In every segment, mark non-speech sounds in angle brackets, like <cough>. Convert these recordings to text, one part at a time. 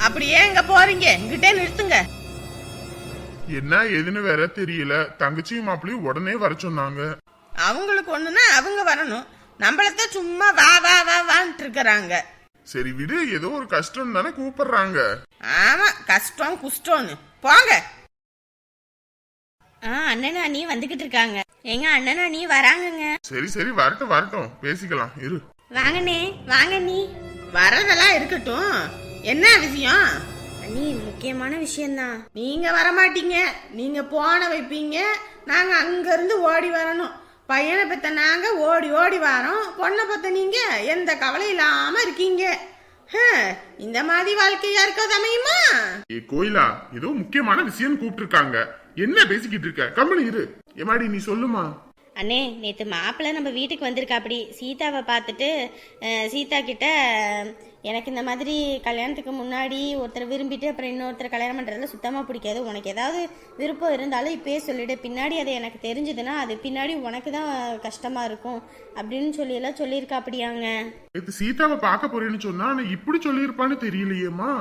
அப்படியே எங்க போறீங்க? இங்கிட்டே நிறுத்துங்க. என்ன ஏதுன்னு வேற தெரியல. தங்கச்சியும் மாப்பிளையும் உடனே வர சொன்னாங்க. அவங்களுக்கு ஒண்ணுன்னா அவங்க வரணும். நம்மளத்தான் சும்மா வா வா வா வான்ட்டு இருக்கிறாங்க. சரி விடு ஏதோ ஒரு கஷ்டம் தானே கூப்பிடுறாங்க. ஆமா கஷ்டம் குஷ்டம்னு. போங்க. ஆ அண்ணனா நீ வந்துகிட்டு இருக்காங்க. எங்க அண்ணனா நீ வராங்கங்க. சரி சரி வரட்டும் வரட்டும். பேசிக்கலாம் இரு. வாங்கண்ணே வாங்க நீ. வரதெல்லாம் இருக்கட்டும். என்ன விஷயம்? அண்ணி முக்கியமான விஷயம்தான். நீங்க வரமாட்டீங்க. நீங்க போன வைப்பீங்க. நாங்க அங்க இருந்து ஓடி வரணும். பையனை பெத்த நாங்க ஓடி ஓடி வரோம். பொண்ணை பெத்த நீங்க எந்த கவலை இல்லாம இருக்கீங்க. இந்த மாதிரி வாழ்க்கையா இருக்காது அமையுமா? ஏ கோயிலா? ஏதோ முக்கியமான விஷயம் கூப்பிட்டு இருக்காங்க என்ன பேசிக்கிட்டு இருக்க? கம்மனு இரு. ஏமாடி நீ சொல்லுமா? அண்ணே நேற்று மாப்பிள்ளை நம்ம வீட்டுக்கு வந்திருக்காப்படி. சீதாவை பார்த்துட்டு சீதா கிட்ட எனக்கு இந்த மாதிரி கல்யாணத்துக்கு முன்னாடி ஒருத்தர் விரும்பிட்டு அப்புறம் இன்னொருத்தர் கல்யாணம் பண்ணுறதுல சுத்தமாக பிடிக்காது. உனக்கு ஏதாவது விருப்பம் இருந்தாலும் இப்பயே சொல்லிடு. பின்னாடி அது எனக்கு தெரிஞ்சதுன்னா அது பின்னாடி உனக்கு தான் கஷ்டமாக இருக்கும் அப்படின்னு சொல்லி எல்லாம் சொல்லியிருக்காப்படியாங்க. நேத்து சீதாவை பார்க்க போறேன்னு சொன்னா நான் இப்படி சொல்லியிருப்பான்னு தெரியலையேம்மா.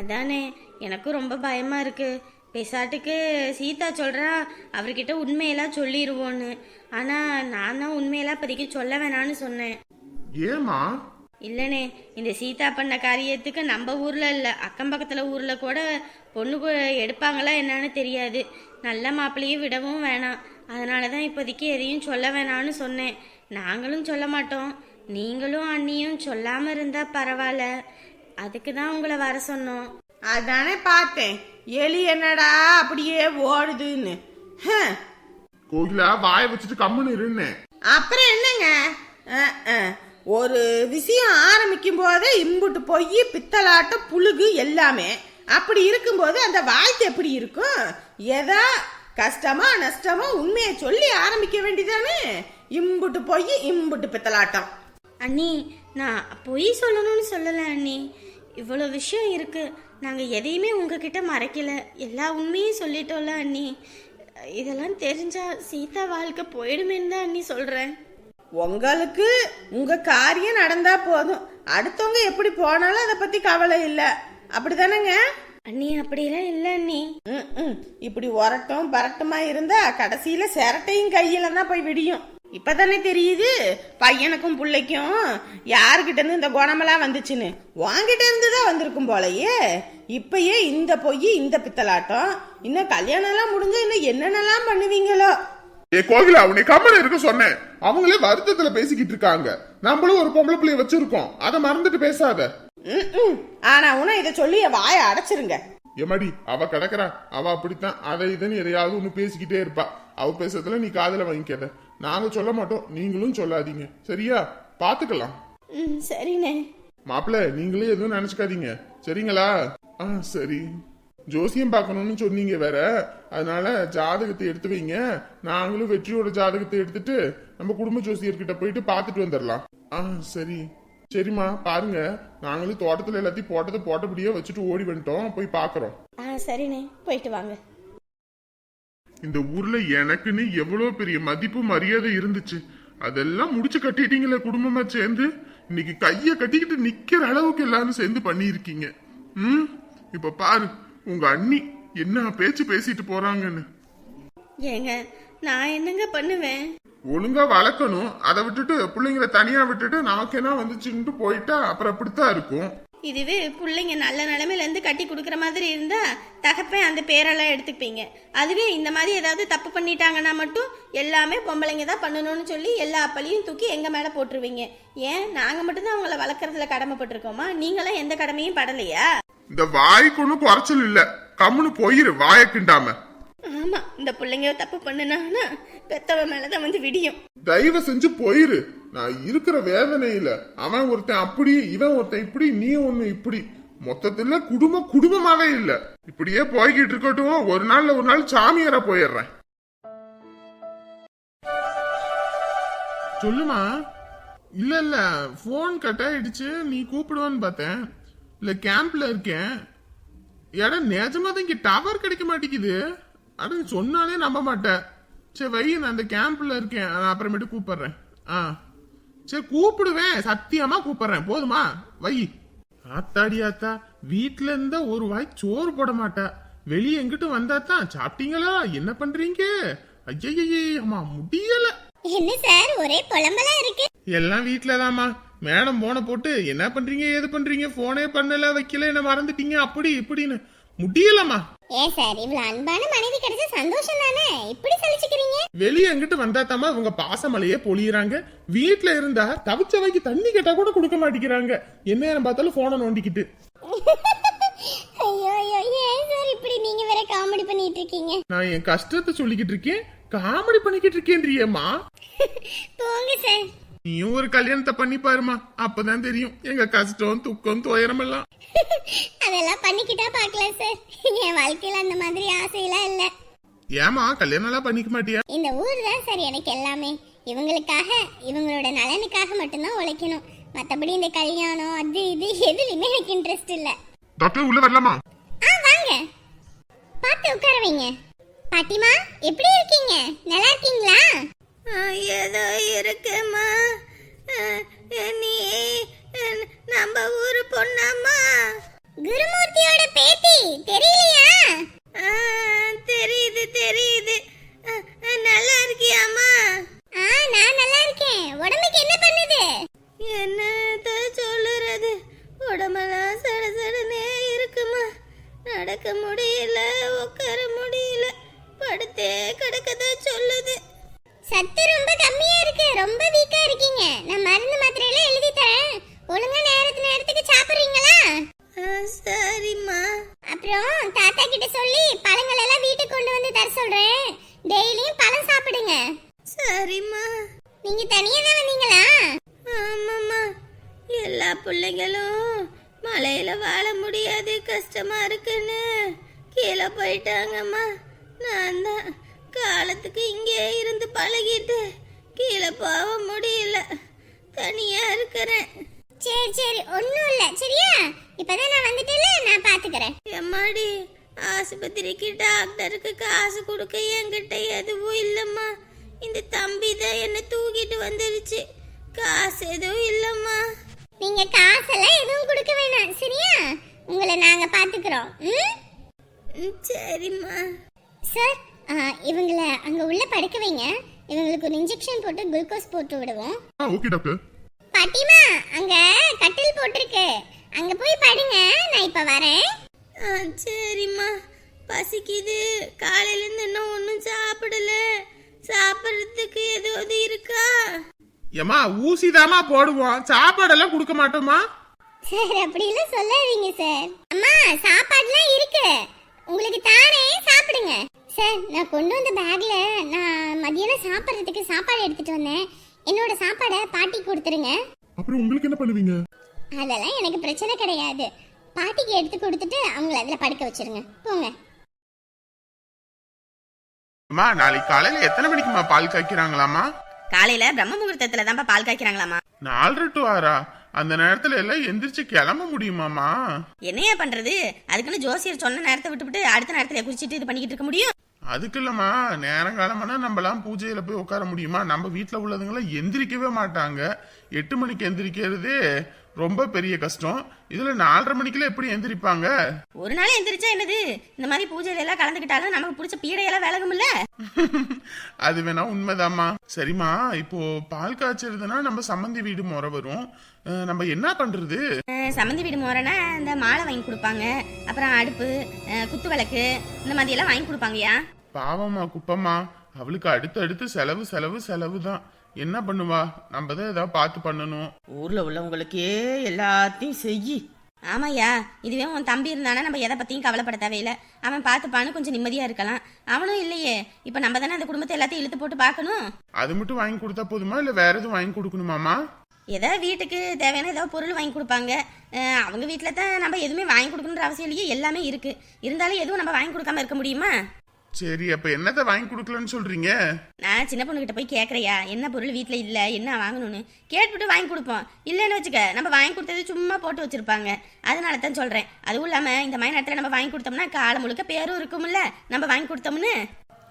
அதானே எனக்கும் ரொம்ப பயமா இருக்கு. பேசாட்டுக்கு சீதா சொல்றா அவர்கிட்ட உண்மையெல்லாம் சொல்லிடுவோன்னு ஆனா நான் தான் உண்மையெல்லாம் இப்போதைக்கு சொல்ல வேணான்னு சொன்னேன். ஏமா இல்லனே இந்த சீதா பண்ண காரியத்துக்கு நம்ம ஊர்ல இல்ல அக்கம் பக்கத்துல ஊர்ல கூட பொண்ணு எடுப்பாங்களா என்னன்னு தெரியாது. நல்ல மாப்பிள்ளையும் விடவும் வேணாம். அதனால தான் இப்போதைக்கு எதையும் சொல்ல வேணாம்னு சொன்னேன். நாங்களும் சொல்ல மாட்டோம். நீங்களும் அண்ணியும் சொல்லாம இருந்தா பரவாயில்ல. அதுக்கு தான் உங்களை வர சொன்னோம். அதானே பார்த்தேன். எலி என்னடா அப்படியே ஓடுதுன்னு. கோகிலா வாயை வச்சுட்டு கம்முன்னு இருன்னு. அப்புறம் என்னங்க. ஒரு விஷயம் ஆரம்பிக்கும் போதே இம்புட்டு போய் பித்தலாட்டம் புழுகு எல்லாமே. அப்படி இருக்கும்போது அந்த வாழ்த்து எப்படி இருக்கும்? எதா கஷ்டமா நஷ்டமா உண்மையை சொல்லி ஆரம்பிக்க வேண்டியதானே? இம்புட்டு போய் இம்புட்டு பித்தலாட்டம். அண்ணி நான் பொய் சொல்லணும்னு சொல்லல அண்ணி. இவ்வளோ விஷயம் இருக்கு. நாங்க எதையுமே உங்ககிட்ட மறைக்கல. எல்லா உண்மையும் சொல்லிட்டோம்ல அண்ணி. இதெல்லாம் தெரிஞ்சா சீதா வாழ்க்கை போயிடுமேன்னு தான் அண்ணி சொல்றேன். உங்களுக்கு உங்க காரியம் நடந்தா போதும். அடுத்தவங்க எப்படி போனாலும் அதை பத்தி கவலை இல்ல. அப்படிதானேங்க? அண்ணி அப்படியெல்லாம் இல்லை அண்ணி. ம். இப்படி உரட்டும் பரட்டுமா இருந்தா கடைசியில சிரட்டையும் கையில தான் போய் விடியும். இப்பதானே தெரியுது? பையனுக்கும் பிள்ளைக்கும் யாருகிட்ட இருந்து இந்த குணமெல்லாம் வந்துச்சுன்னு. வாங்கிட்ட இருந்து தான் வந்திருக்கும் போலயே. இப்பயே இந்த பொய் இந்த பித்தலாட்டம். இன்னும் கல்யாணம் எல்லாம் முடிஞ்சா இன்னும் என்னென்னலாம் பண்ணுவீங்களோ? ஏ கோகிலா உன்னை கம்மனு இருக்க சொன்னேன். அவங்களே வருத்தத்துல பேசிக்கிட்டு இருக்காங்க. நம்மளும் ஒரு பொம்பளை பிள்ளைய வச்சிருக்கோம். அதை மறந்துட்டு பேசாத. ஆனா உன இதை சொல்லி வாயை அடைச்சிருங்க. ஏமாடி அவ கிடக்குறா. அவ அப்படித்தான். அதை இதுன்னு எதையாவது ஒண்ணு பேசிக்கிட்டே இருப்பா. அவ பேசுறதுல நீ காதுல வாங்கிக்காத. நாங்க சொல்ல மாட்டோம். நீங்களும் சொல்லாதீங்க. சரியா? பாத்துக்கலாம். சரிண்ணே. மாப்பிள்ள நீங்களே எதுவும் நினைச்சுக்காதீங்க. சரிங்களா? ஆ சரி. ஜோசியம் பார்க்கணும்னு சொன்னீங்க வேற. அதனால ஜாதகத்தை எடுத்து வைங்க. நாங்களும் வெற்றியோட ஜாதகத்தை எடுத்துட்டு நம்ம குடும்ப ஜோசியர்கிட்ட போயிட்டு பார்த்துட்டு வந்துடலாம் ஆ சரி. சரிம்மா பாருங்க. நாங்களும் தோட்டத்துல எல்லாத்தையும் போட்டதை போட்டபடியே வச்சுட்டு ஓடி வந்துட்டோம். போய் பார்க்கறோம். ஆ சரிண்ணே. போயிட்டு வாங்க. இந்த ஊர்ல எனக்குன்னு எவ்வளவு பெரிய மதிப்பு மரியாதை இருந்துச்சு. அதெல்லாம் முடிச்சு கட்டிட்டீங்களே குடும்பமா சேர்ந்து. இன்னைக்கு கைய கட்டிக்கிட்டு நிக்கிற அளவுக்கு எல்லாரும் சேர்ந்து பண்ணியிருக்கீங்க. ம்? இப்ப பாரு உங்க அண்ணி என்ன பேச்சு பேசிட்டு போறாங்கன்னு? ஏங்க நான் என்னங்க பண்ணுவேன்? ஒழுங்கா வளர்க்கணும் அதை விட்டுட்டு பிள்ளைங்களை தனியா விட்டுட்டு நமக்கு என்ன வந்துச்சுன்ட்டு போயிட்டா அப்புறம் அப்படித்தான் இருக்கும். இதுவே பிள்ளைங்க நல்ல நிலைமையில இருந்து கட்டி கொடுக்குற மாதிரி இருந்தா தகப்பன் அந்த பேரெல்லாம் எடுத்துப்பீங்க. அதுவே இந்த மாதிரி ஏதாவது தப்பு பண்ணிட்டாங்கன்னா மட்டும் எல்லாமே பொம்பளைங்க தான் பண்ணணும்னு சொல்லி எல்லா பழியும் தூக்கி எங்க மேல போட்டுருவீங்க. ஏன் நாங்க மட்டும்தான் அவங்கள வளர்க்குறதுல கடமைப்பட்டிருக்கோமா? நீங்களாம் எந்த கடமையும் படலையா? இந்த வாய்க்கு ஒன்றும் குறைச்சல் இல்ல. கம்முன்னு போயிரு வாயை கிண்டாம. ஆமா இந்த பிள்ளைங்க தப்பு பண்ணுனாங்கன்னா பெத்தவ மேலதான் வந்து விடியும். தயவு செஞ்சு போயிரு. நான் இருக்கிற வேதனையில அவன் ஒருத்தன் அப்படி இவன் ஒருத்தன் இப்படி நீ ஒண்ணு இப்படி. மொத்தத்துல குடும்பம் குடும்பமாவே இல்ல. இப்படியே போய்கிட்டு இருக்கட்டும். ஒரு நாள்ல ஒரு நாள் சாமியாரா போயிடுறேன். சொல்லுமா? இல்ல இல்ல. போன் கட் ஆயிடுச்சு. நீ கூப்பிடுவான்னு பார்த்தேன். இல்ல கேம்ப்ல இருக்கேன். இடம் நிஜமா தான் இங்க டவர் கிடைக்க மாட்டேங்குது. அட நீ சொன்னாலே நம்ப மாட்டேன் சரி வை நான் அந்த கேம்ப்ல இருக்கேன். நான் அப்புறமேட்டு கூப்பிடுறேன். ஆ. சரி கூப்பிடுவேன். சத்தியமா கூப்பிடுறேன். போதுமா? வை. ஆத்தாடி ஆத்தா வீட்ல இருந்தா ஒரு வாய் சோறு போட மாட்டா. வெளியே எங்கிட்டு வந்தா தான்? சாப்பிட்டீங்களா? என்ன பண்றீங்க? ஐயய்யே அம்மா முடியல. என்ன சார் ஒரே புலம்பலா இருக்கு. எல்லாம் வீட்டுலதாம்மா மேடம் போன போட்டு என்ன பண்றீங்க? ஏது பண்றீங்க? போனே பண்ணல வைக்கல என்ன மறந்துட்டீங்க. அப்படி இப்படின்னு. முடியலம்மா. ஏன் சார் இவ்வளவு அன்பான மனைவி கிடைச்ச சந்தோஷம் தானே? இப்படி சலிச்சுக்கிறீங்க? வெளியே எங்கிட்டு வந்தா தாமா இவங்க பாசமலையே பொழியறாங்க. வீட்ல இருந்தா தவிச்ச வைக்கு தண்ணி கேட்டா கூட கொடுக்க மாட்டேங்கிறாங்க. என்ன நேரம் பார்த்தாலும் போனை நோண்டிக்கிட்டு. <laughs> ஐயோ ஐயோ ஏன் சார் இப்படி நீங்க வேற காமெடி பண்ணிட்டு இருக்கீங்க? நான் என் கஷ்டத்தை சொல்லிக்கிட்டு இருக்கேன். காமெடி பண்ணிக்கிட்டு இருக்கேன்றியம்மா. <laughs> போங்க சார். நீயும் ஒரு கல்யாணத்தை பண்ணி பாருமா அப்பதான் தெரியும் எங்க கஷ்டம் துக்கம் துயரம் எல்லாம் <laughs> அதெல்லாம் பண்ணிக்கிட்டா பார்க்கலாம் சார் என் வாழ்க்கையில அந்த மாதிரி ஆசையெல்லாம் இல்ல. ஏமா கல்யாணம் எல்லாம் பண்ணிக்க மாட்டியா? இந்த ஊர் தான் சார் எனக்கு எல்லாமே. இவங்களுக்காக இவங்களோட நலனுக்காக மட்டும்தான் உழைக்கணும். மத்தபடி இந்த கல்யாணம் அது இது எதுலயுமே எனக்கு இன்ட்ரெஸ்ட் இல்ல. டாக்டர் உள்ள வரலாமா? ஆ வாங்க. பார்த்து உட்கார வைங்க. பாட்டிமா எப்படி இருக்கீங்க? நல்லா இருக்கீங்களா? ஏதோ இருக்குமா? நீ இங்கே இருந்து பழகிட்டு கீழே போக முடியல. தனியா இருக்கிறேன். சரி சரி. ஒண்ணும் இல்ல. சரியா? இப்பதான் நான் வந்துட்டேல நான் பாத்துக்கறேன். எம்மாடி ஆஸ்பத்திரிக்கு டாக்டருக்கு காசு கொடுக்க என்கிட்ட எதுவும் இல்லைம்மா. இந்த தம்பி தான் என்னை தூக்கிட்டு வந்துருச்சு. காசு எதுவும் இல்லைம்மா. நீங்க காசெல்லாம் எதுவும் கொடுக்க வேணாம். சரியா? உங்களை நாங்க பாத்துக்கிறோம். ம் சரிம்மா. சார் இவங்கள அங்க உள்ள படுக்க வைங்க. இவங்களுக்கு ஒரு இன்ஜெக்ஷன் போட்டு குளுக்கோஸ் போட்டு விடுவோம். Okay doctor. பாட்டிமா அங்க கட்டில் போட்டிருக்கு. அங்க போய் படுங்க. நான் இப்ப வரேன். ஆ சரிம்மா. பசிக்குது. காலையிலேருந்து இன்னும் ஒன்றும் சாப்பிடல. சாப்பிட்றதுக்கு ஏதாவது இருக்கா? ஏமா ஊசி தாமா போடுவோம். சாப்பாடெல்லாம் கொடுக்க மாட்டோமா சார் அப்படிலாம் சொல்லாதீங்க சார். அம்மா சாப்பாடுலாம் இருக்கு. உங்களுக்கு தானே சாப்பிடுங்க. சார் நான் கொண்டு வந்த பேக்ல நான் மதியானம் சாப்பிட்றதுக்கு சாப்பாடு எடுத்துட்டு வந்தேன். என்னோட சாப்பாடை பாட்டி கொடுத்துருங்க. அப்புறம் உங்களுக்கு என்ன பண்ணுவீங்க? அதெல்லாம் எனக்கு பிரச்சனை கிடையாது. பாட்டிக்கு எடுத்து கொடுத்துட்டு அவங்கள அதில் படுக்க வச்சிருங்க. போங்க. அம்மா நாளைக்கு காலையில எத்தனை மணிக்குமா பால் காய்க்கிறாங்களாமா காலையில பிரம்ம முகூர்த்தத்துல தான்ப்பா பால் காய்க்கிறாங்களாமா நாலரை டு ஆறா அந்த நேரத்துல எல்லாம் எந்திரிச்சு கிளம்ப முடியுமாமா என்னையா பண்றது? அதுக்குன்னு ஜோசியர் சொன்ன நேரத்தை விட்டுவிட்டு அடுத்த நேரத்துல குறிச்சிட்டு இது பண்ணிக்கிட்டு இருக்க முடியும்? அதுக்கு இல்லம்மா. நேரங்காலமானா நம்மலாம் பூஜையில போய் உட்கார முடியுமா? நம்ம வீட்ல உள்ளதுங்களாம் எந்திரிக்கவே மாட்டாங்க. எட்டு மணிக்கு எந்திரிக்கிறதே ரொம்ப பெரிய கஷ்டம். இதுல நாலரை மணிக்குள்ள எப்படி எந்திரிப்பாங்க? ஒரு நாள் எந்திரிச்சா என்னது? இந்த மாதிரி பூஜையில எல்லாம் கலந்துக்கிட்டாலும் நமக்கு பிடிச்ச பீடையெல்லாம் விலகும்ல? <laughs> அது வேணா உண்மைதாம்மா. சரிம்மா இப்போ பால் காய்ச்சறதுன்னா நம்ம சம்மந்தி வீடு முறை வரும். நம்ம என்ன பண்றது? சம்மந்தி வீடு முறைனா இந்த மாலை வாங்கி கொடுப்பாங்க. அப்புறம் அடுப்பு குத்து விளக்கு இந்த மாதிரி எல்லாம் வாங்கி கொடுப்பாங்கயா பாவம்மா குப்பம்மா. அவளுக்கு அடுத்து அடுத்து செலவு செலவு செலவு தான் என்ன பண்ணுவா? நம்ம தான் ஏதாவது பார்த்து பண்ணணும். ஊர்ல உள்ளவங்களுக்கே எல்லாத்தையும் செய் ஆமாய்யா இதுவே உன் தம்பி இருந்தானா நம்ம எதை பத்தியும் கவலைப்பட தேவையில்லை. அவன் பார்த்துப்பான்னு கொஞ்சம் நிம்மதியா இருக்கலாம். அவனும் இல்லையே. இப்ப நம்ம தானே அந்த குடும்பத்தை எல்லாத்தையும் இழுத்து போட்டு பார்க்கணும்? அது மட்டும் வாங்கி கொடுத்தா போதுமா? இல்ல வேற எதுவும் வாங்கி கொடுக்கணுமாமா? ஏதோ வீட்டுக்கு தேவையான ஏதோ பொருள் வாங்கி கொடுப்பாங்க. அவங்க வீட்டில் தான் நம்ம எதுவுமே வாங்கி கொடுக்கணுன்ற அவசியம் இல்லையே. எல்லாமே இருக்கு. இருந்தாலும் எதுவும் நம்ம வாங்கி கொடுக்காம இருக்க முடியுமா? சரி அப்ப என்னத்த வாங்கி கொடுக்கலன்னு சொல்றீங்க? நான் சின்ன பொண்ணுகிட்ட போய் கேட்குறியா என்ன பொருள் வீட்டில் இல்லை என்ன வாங்கணும்னு? கேட்டுவிட்டு வாங்கி கொடுப்போம். இல்லைன்னு வச்சுக்க நம்ம வாங்கி கொடுத்தது சும்மா போட்டு வச்சிருப்பாங்க. அதனால தான் சொல்கிறேன் அதுவும் இல்லாமல் இந்த மாதிரி நேரத்தில் நம்ம வாங்கி கொடுத்தோம்னா காலம் முழுக்க பேரும் இருக்கும்ல? நம்ம வாங்கி கொடுத்தோம்னு?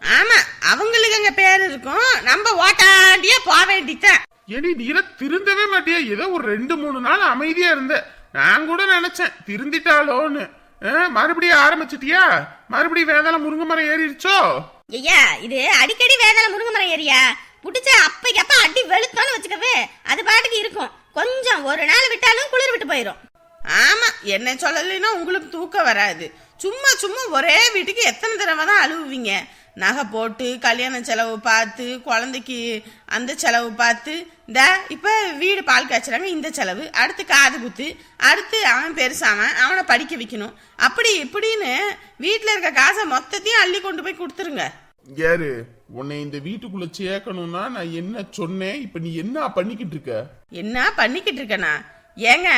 ஆமா அவங்களுக்கு அங்க பேர் இருக்கும். நம்ம ஓட்டாண்டியா போக வேண்டித்தான் ஏடி நீல திருந்தவே மாட்டியா. ஏதோ ஒரு ரெண்டு மூணு நாள் அமைதியா இருந்த. நான் கூட நினைச்சேன் திருந்திட்டாளோன்னு. ஆ, மறுபடியும் ஆரம்பிச்சிட்டியா? மறுபடியும் வேதாளம் முருங்கை மரம் ஏறிடுச்சோ? ஐயா இது அடிக்கடி வேதாள முருங்கை மரம் ஏரியா புடிச்ச அப்பைக்கு அப்ப அடி வெளுத்தான்னு வச்சுக்கவே அது பாட்டுக்கு இருக்கும். கொஞ்சம் ஒரு நாள் விட்டாலும் குளிர் விட்டு போயிடும் ஆமா என்ன சொல்லலைன்னா உங்களுக்கு தூக்கம் வராது. சும்மா சும்மா ஒரே வீட்டுக்கு எத்தனை தடவை தான் அழுவுவீங்க? நகை போட்டு கல்யாண செலவு பார்த்து குழந்தைக்கு அந்த செலவு பார்த்து இந்த இப்போ வீடு பால் காய்ச்சுறாங்க இந்த செலவு. அடுத்து காது குத்து. அடுத்து அவன் பெருசாவன் அவனை படிக்க வைக்கணும். அப்படி இப்படின்னு வீட்டில் இருக்க காசை மொத்தத்தையும் அள்ளி கொண்டு போய் கொடுத்துருங்க. யாரு? உன்னை இந்த வீட்டுக்குள்ள சேர்க்கணும்னா நான் என்ன சொன்னேன்? இப்ப நீ என்ன பண்ணிக்கிட்டு இருக்க? என்ன பண்ணிக்கிட்டு இருக்கேனா? ஏங்க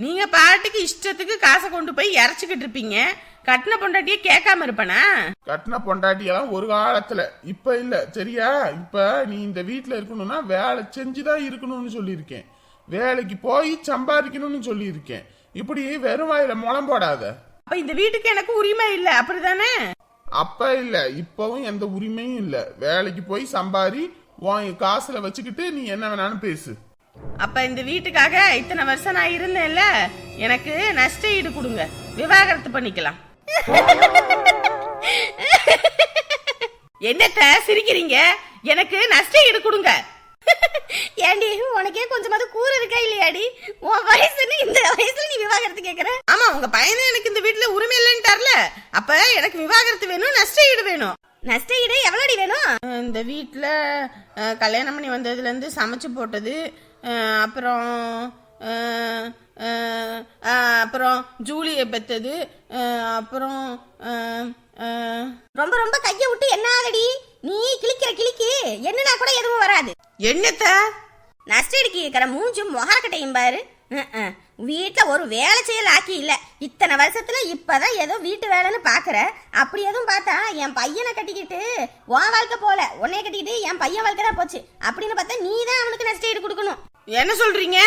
நீங்க பாட்டுக்கு இஷ்டத்துக்கு காசை கொண்டு போய் இறச்சிக்கிட்டு இருப்பீங்க. கட்டின பொண்டாட்டியே கேட்காம இருப்பனா? கட்டின பொண்டாட்டியெல்லாம் ஒரு காலத்துல. இப்ப இல்ல. சரியா? இப்ப நீ இந்த வீட்டுல இருக்கணும்னா வேலை செஞ்சுதான் இருக்கணும்னு சொல்லியிருக்கேன். வேலைக்கு போய் சம்பாதிக்கணும்னு சொல்லியிருக்கேன். இப்படி வெறும் வாயில முளம் போடாத. அப்ப இந்த வீட்டுக்கு எனக்கு உரிமை இல்லை. அப்படிதானே அப்ப இல்ல. இப்பவும் எந்த உரிமையும் இல்ல. வேலைக்கு போய் சம்பாரி உன் காசுல வச்சுக்கிட்டு நீ என்ன வேணாலும் பேசு. அப்ப இந்த வீட்டுக்காக இத்தனை வருஷம் நான் இருந்தேன்ல எனக்கு நஷ்ட ஈடு கொடுங்க. விவாகரத்து பண்ணிக்கலாம். என்னத்த சிரிக்கிறீங்க? எனக்கு நஷ்ட ஈடு கொடுங்க. ஏண்டி உனக்கே கொஞ்சமாவது கூறு இருக்கா இல்லையாடி? உன் வயசுன்னு இந்த வயசுல நீ விவாகரத்து கேக்குற? ஆமா உங்க பையனே எனக்கு இந்த வீட்டுல உரிமை இல்லைன்ட்டார்ல. அப்ப எனக்கு விவாகரத்து வேணும் நஷ்ட ஈடு வேணும். நஷ்ட ஈடு எவ்வளோடி வேணும்? இந்த வீட்டில் கல்யாணம் பண்ணி வந்ததுலேருந்து சமைச்சு போட்டது அப்புறம் அப்புறம் ஜூலியை பெத்தது அப்புறம் ரொம்ப ரொம்ப கைய விட்டு என்ன ஆகடி நீ கிளிக்கிற கிளிக்கு என்னன்னா கூட எதுவும் வராது. என்னத்த? நஷ்டடிக்கு இருக்கிற மூஞ்சும் மொகாக்கட்டையும் பாரு. வீட்ல ஒரு வேலை செய்யல ஆக்கி இல்ல. இத்தனை வருஷத்துல இப்பதான் ஏதோ வீட்டு வேலைன்னு பாக்குற. அப்படி எதுவும் பார்த்தா என் பையனை கட்டிக்கிட்டு உன் வாழ்க்கை போல உன்னைய கட்டிக்கிட்டு என் பையன் வாழ்க்கை தான் போச்சு. அப்படின்னு பார்த்தா நீ தான் அவனுக்கு நஷ்டஈடு கொடுக்கணும். என்ன சொல்றீங்க?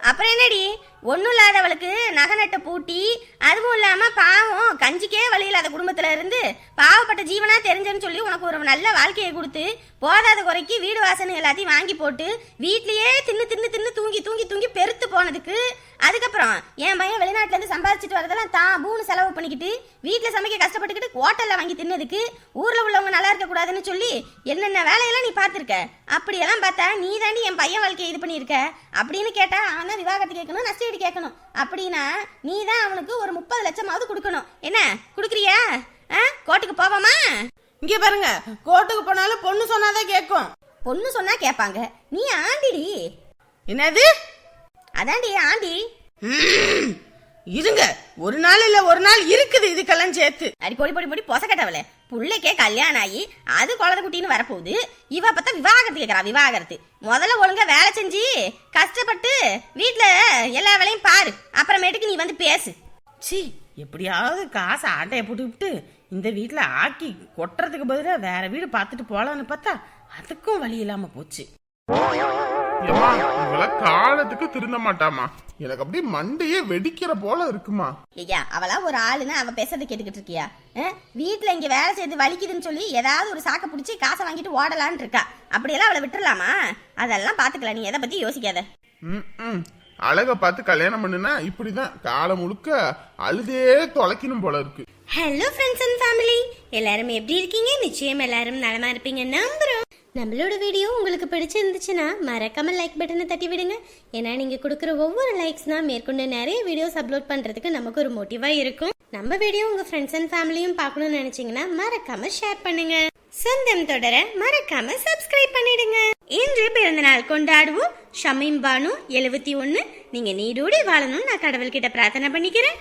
அப்புறம் என்னடி? ஒன்றும் இல்லாதவளுக்கு நகை நட்டை பூட்டி அதுவும் இல்லாமல் பாவம் கஞ்சிக்கே வழி இல்லாத குடும்பத்தில் இருந்து பாவப்பட்ட ஜீவனாக தெரிஞ்சேன்னு சொல்லி உனக்கு ஒரு நல்ல வாழ்க்கையை கொடுத்து போதாத குறைக்கு வீடு வாசனை எல்லாத்தையும் வாங்கி போட்டு வீட்லேயே தின்னு தின்னு தின்னு தூங்கி தூங்கி தூங்கி பெருத்து போனதுக்கு அதுக்கப்புறம் என் பையன் வெளிநாட்டிலேருந்து சம்பாதிச்சிட்டு வரதெல்லாம் தான் பூனு செலவு பண்ணிக்கிட்டு வீட்டில் சமைக்க கஷ்டப்பட்டுக்கிட்டு ஹோட்டலில் வாங்கி தின்னதுக்கு ஊரில் உள்ளவங்க நல்லா இருக்கக்கூடாதுன்னு சொல்லி என்னென்ன வேலையெல்லாம் நீ பார்த்துருக்க? அப்படியெல்லாம் பார்த்தா நீ தாண்டி என் பையன் வாழ்க்கையை இது பண்ணியிருக்க? அப்படின்னு கேட்டால் அவன் தான் விவாகரத்து கேட்கணும் நஷ்டஈடு கேட்கணும். அப்படின்னா நீ தான் அவனுக்கு ஒரு முப்பது லட்சமாவது கொடுக்கணும். என்ன? கொடுக்குறியா? ஆ? கோர்ட்டுக்கு போவாமா? இங்க பாருங்க. கோர்ட்டுக்கு போனாலும் பொண்ணு சொன்னாதான் கேட்கும். பொண்ணு சொன்னா கேட்பாங்க. நீ ஆண்டிடி. என்னது? அதாண்டி ஆண்டி. இருங்க. ஒரு நாள் இல்ல ஒரு நாள் இருக்குது இதுக்கெல்லாம் சேர்த்து. அடி பொடி பொடி பொடி பொசக்கட்டவளே. புள்ளைக்கே கல்யாணம் ஆகி அது குழந்தை குட்டின்னு வரப்போகுது. இவ பார்த்தா விவாகரத்து கேட்குறா விவாகரத்து. முதல்ல ஒழுங்கா வேலை செஞ்சு கஷ்டப்பட்டு வீட்டில் எல்லா வேலையும் பாரு. அப்புறமேட்டுக்கு நீ வந்து பேசு. சி எப்படியாவது காசை ஆட்டையை போட்டுவிட்டு இந்த வீட்டில் ஆக்கி கொட்டுறதுக்கு பதிலாக வேற வீடு பார்த்துட்டு போகலான்னு பார்த்தா அதுக்கும் வழி இல்லாமல் போச்சு. ஏம்மா இவள காலத்துக்கு திருந்த மாட்டாமா எனக்கு அப்படியே மண்டையே வெடிக்கிற போல இருக்குமா? ஐயா அவளா ஒரு ஆளுன்னு அவ பேசுறதை கேட்டுக்கிட்டு இருக்கியா? வீட்ல இங்க வேலை செய்து வலிக்குதுன்னு சொல்லி ஏதாவது ஒரு சாக்க பிடிச்சி காசை வாங்கிட்டு ஓடலான்னு இருக்கா? அப்படியெல்லாம் அவளை விட்டுறலாமா? அதெல்லாம் பாத்துக்கலாம். நீ எதை பத்தி யோசிக்காத. அழக பார்த்து கல்யாணம் பண்ணுனா இப்படிதான் காலம் முழுக்க அழுதே தொலைக்கணும் போல இருக்கு. ஹலோ ஃப்ரெண்ட்ஸ் அண்ட் ஃபேமிலி எல்லாரும் எப்படி இருக்கீங்க? நிச்சயம் எல்லாரும் நலமா இருப்பீங்க. நம்புறோம் நம்மளோட வீடியோ உங்களுக்கு பிடிச்சிருந்துச்சுன்னா மறக்காம லைக் பட்டனை தட்டி விடுங்க. ஏன்னா நீங்க கொடுக்குற ஒவ்வொரு லைக்ஸ் தான் மேற்கொண்டு நிறைய வீடியோஸ் அப்லோட் பண்றதுக்கு நமக்கு ஒரு மோட்டிவாக இருக்கும். நம்ம வீடியோ உங்க ஃப்ரெண்ட்ஸ் அண்ட் ஃபேமிலியும் பார்க்கணும்னு நினைச்சீங்கன்னா மறக்காம ஷேர் பண்ணுங்க. சொந்தம் தொடர மறக்காம சப்ஸ்கிரைப் பண்ணிடுங்க. இன்று பிறந்தநாள் கொண்டாடுவோம். ஷமீம் பானு எழுபத்தி ஒன்னு. நீங்க நீடோடி வாழணும்னு நான் கடவுள்கிட்ட பிரார்த்தனை பண்ணிக்கிறேன்.